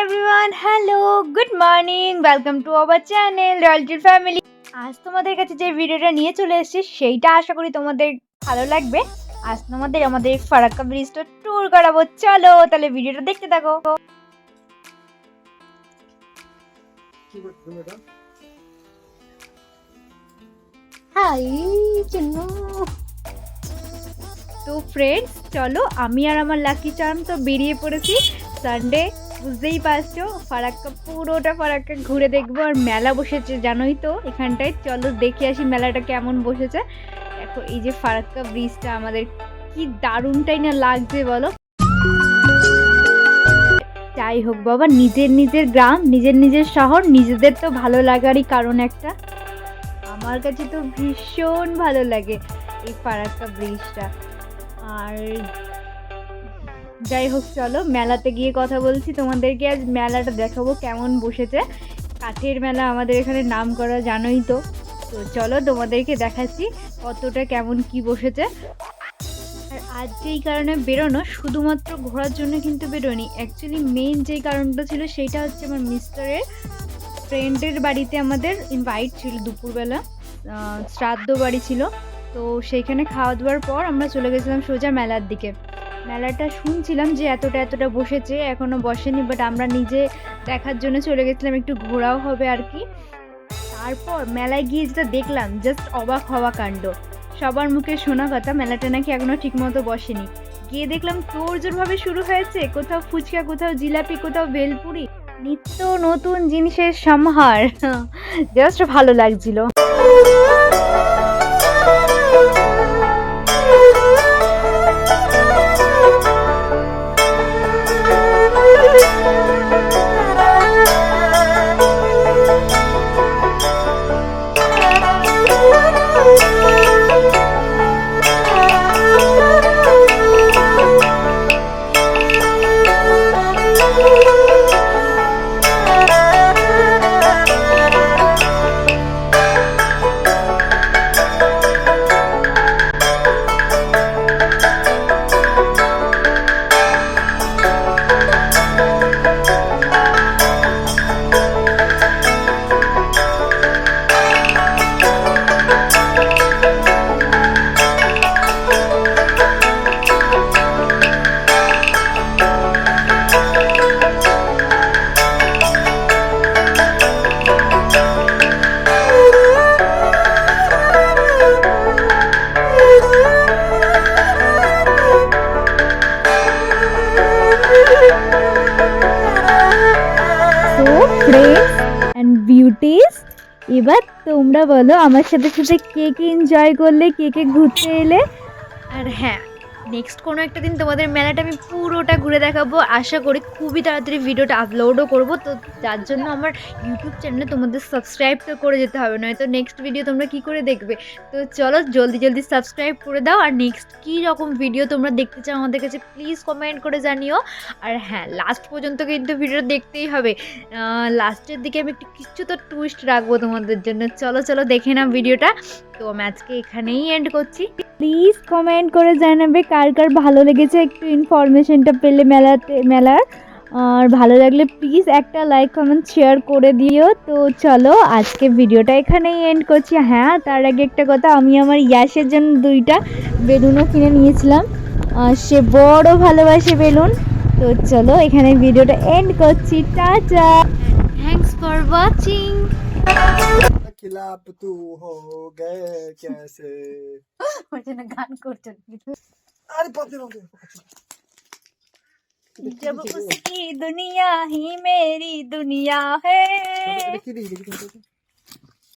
Everyone hello good morning welcome to our channel রয়্যালটির family আজ তোমাদের কাছে যে ভিডিওটা নিয়ে চলে এসেছি সেইটা আশা করি তোমাদের ভালো লাগবে। আজ তোমাদের আমাদের ফারাক্কা ব্রিজটা ট্যুর করাবো। চলো তাহলে ভিডিওটা দেখতে থাকো। হাই চিন্নু। তো ফ্রেন্ডস চলো আমি আর আমার লাকি চার্ম তো বেরিয়ে পড়েছি। সানডে বুঝতেই পারছ? ফারাক্কা, পুরোটা ফারাক্কা ঘুরে দেখব আর মেলা বসেছে, জানোই তো, এখানটায়। চলো দেখে আসি মেলাটা কেমন বসেছে। দেখো, এই যে ফারাক্কা ব্রিজটা আমাদের, কি দারুণটাই না লাগছে বলো। যাই হোক বাবা, নিজের নিজের গ্রাম, নিজের নিজের শহর, নিজেদের তো ভালো লাগারই কারণ একটা। আমার কাছে তো ভীষণ ভালো লাগে এই ফারাক্কা ব্রিজটা। আর যাই হোক, চলো মেলাতে গিয়ে কথা বলছি তোমাদেরকে। আজ মেলাটা দেখাবো কেমন বসেছে। কাঠের মেলা আমাদের এখানে নাম করা জানোই তো। তো চলো তোমাদেরকে দেখাচ্ছি কতটা কেমন কি বসেছে। আর আজ যেই কারণে বেরোনো, শুধুমাত্র ঘোরার জন্য কিন্তু বেরোনি অ্যাকচুয়ালি মেইন যেই কারণটা ছিল, সেইটা হচ্ছে আমার মিস্টারের ফ্রেন্ডের বাড়িতে আমাদের ইনভাইট ছিল দুপুরবেলা। শ্রাদ্ধ বাড়ি ছিল। তো সেইখানে খাওয়া দাওয়ার পর আমরা চলে গেছিলাম সোজা মেলার দিকে। মেলাটা শুনছিলাম যে এতটা এতটা বসেছে এখনও বসেনি বাট আমরা নিজে দেখার জন্য চলে গেছিলাম, একটু ঘোরাও হবে আর কি। তারপর মেলায় গিয়ে যেটা দেখলাম জাস্ট অবাক হওয়া কাণ্ড। সবার মুখে শোনা কথা, মেলাটা নাকি এখনও ঠিকমতো বসেনি। গিয়ে দেখলাম তোরজোরভাবে শুরু হয়েছে, কোথাও ফুচকা, কোথাও জিলাপি, কোথাও বেলপুরি নিত্য নতুন জিনিসের সমাহার জাস্ট ভালো লাগছিল। ফ্রেন্ডস অ্যান্ড বিউটিস এবার তোমরা বলো, আমার সাথে সাথে কে কে এনজয় করলে, কে কে ঘুরতে এলে? আর হ্যাঁ নেক্সট কোনো একটা দিন তোমাদের মেলাটা আমি পুরোটা ঘুরে দেখাবো। আশা করি খুবই তাড়াতাড়ি ভিডিওটা আপলোডও করব। তো যার জন্য আমার ইউটিউব চ্যানেলে তোমাদের সাবস্ক্রাইব তো করে যেতে হবে। নয়তো নেক্সট ভিডিও তোমরা কি করে দেখবে? তো চলো জলদি জলদি সাবস্ক্রাইব করে দাও। আর নেক্সট কী রকম ভিডিও তোমরা দেখতে চাও আমাদের কাছে প্লিজ কমেন্ট করে জানিও। আর হ্যাঁ লাস্ট পর্যন্ত কিন্তু ভিডিও দেখতেই হবে। লাস্টের দিকে আমি একটু কিছু তো টুইস্ট রাখব তোমাদের জন্য। চলো চলো দেখে নাও ভিডিওটা তো আমি আজকে এখানেই এন্ড করছি। প্লিজ কমেন্ট করে জানাবে কার কার ভালো লেগেছে একটু ইনফরমেশনটা পেলে মেলাতে, মেলার। আর ভালো লাগলে প্লিজ একটা লাইক কমেন্ট শেয়ার করে দিও। তো চলো, আজকে ভিডিওটা এখানেই এন্ড করছি। হ্যাঁ তার আগে একটা কথা, আমি আমার ইয়াসের জন্য দুইটা বেলুনও কিনে নিয়েছিলাম। আর সে বড় ভালোবাসে বেলুন। তো চলো, এখানে ভিডিওটা এন্ড করছি। টাটা! থ্যাঙ্কস ফর ওয়াচিং खिलाफ तू हो गए कैसे? मुझे ना गान कर चुकी अरे पते रहो जब उसकी दुनिया ही मेरी दुनिया है।